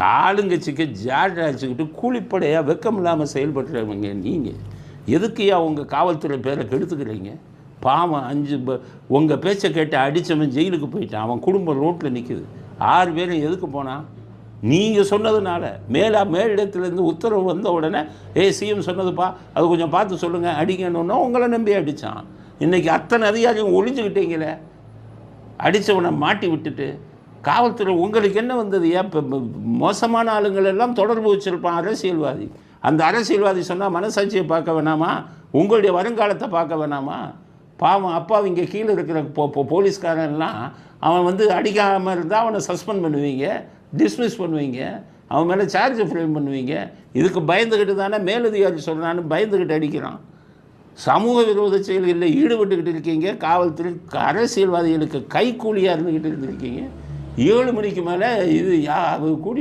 காலுங்கச்சிக்கு ஜாட் அடிச்சுக்கிட்டு கூலிப்படையாக வெக்கம் இல்லாமல் செயல்பட்டுறவங்க நீங்கள் எதுக்கையா உங்கள் காவல்துறை பேரை கெடுத்துக்கிறீங்க? பாவம் அஞ்சு உங்கள் பேச்சை கேட்டு அடித்தவன் ஜெயிலுக்கு போயிட்டான். அவன் குடும்பம் ரோட்டில் நிற்குது ஆறு பேரும் எதுக்கு போனான் நீங்கள் சொன்னதுனால. மேலா மேலிடத்துலேருந்து உத்தரவு வந்த உடனே ஏய் சிஎம் சொன்னதுப்பா. அது கொஞ்சம் பார்த்து சொல்லுங்கள் அடிக்கணுன்னா உங்களை நம்பி அடித்தான் இன்றைக்கி அத்தனை அதிகாரியும் ஒழிஞ்சுக்கிட்டீங்களே அடித்தவனை மாட்டி விட்டுட்டு காவல்துறை உங்களுக்கு என்ன வந்தது? ஏன் இப்போ மோசமான ஆளுங்கள் எல்லாம் தொடர்பு வச்சிருப்பான் அரசியல்வாதி. அந்த அரசியல்வாதி சொன்னால் மனசாட்சியை பார்க்க வேணாமா? உங்களுடைய வருங்காலத்தை பார்க்க வேணாமா? பாவம் அப்பா இங்கே கீழே இருக்கிற போ- போலீஸ்காரன்லாம் அவன் வந்து அடிக்காமல் இருந்தால் அவனை சஸ்பெண்ட் பண்ணுவீங்க டிஸ்மிஸ் பண்ணுவீங்க அவன் மேலே சார்ஜ் ஃப்ரேம் பண்ணுவீங்க. இதுக்கு பயந்துக்கிட்டு தானே மேலதிகாரி சொல்கிறான்னு பயந்துக்கிட்டு அடிக்கிறான். சமூக விரோத செயல்களில் ஈடுபட்டுக்கிட்டு இருக்கீங்க காவல்துறை அரசியல்வாதிகளுக்கு கைக்கூலியாக இருந்துக்கிட்டு இருந்திருக்கீங்க. ஏழு மணிக்கு மேலே இது யா அது கூடி